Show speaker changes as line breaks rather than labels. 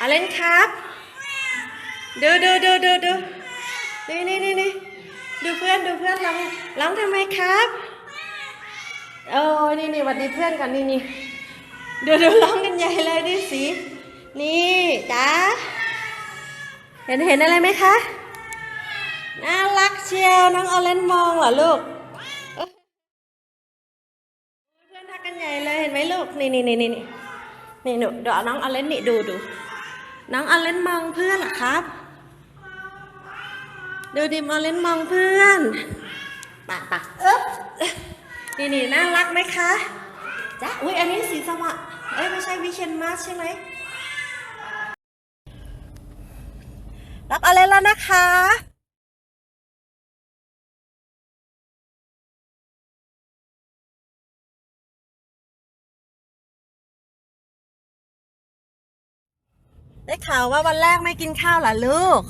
อาเลนครับ ดูดูดูดูดูนี่นี่นี่นี่ดูเพื่อนดูเพื่อนร้องร้องทำไมครับโอ้นี่นี่หวัดดีเพื่อนก่อนนี่นี่ดูดูร้องกันใหญ่เลยดิสินี่จ้าเห็นเห็นอะไรไหมคะน่ารักเชียวน้องออเลนมองเหรอลูกเพื่อนทักกันใหญ่เลยเห็นไหมลูกนี่นี่นี่นี่นี่นี่หนูเดี๋ยวน้องออเลนนี่ดูดู น้องออเลนมองเพื่อนเหรอครับ ดูดิมออเลนมองเพื่อนปะปะเอ๊บนี่นี่น่ารักไหมคะจ้ะอุ้ยอันนี้สีสวะเอ้ยไม่ใช่วิเชียนมาสใช่ไหมรับอะไรแล้วนะคะ ได้ข่าวว่าวันแรกไม่กินข้าวเหรอลูก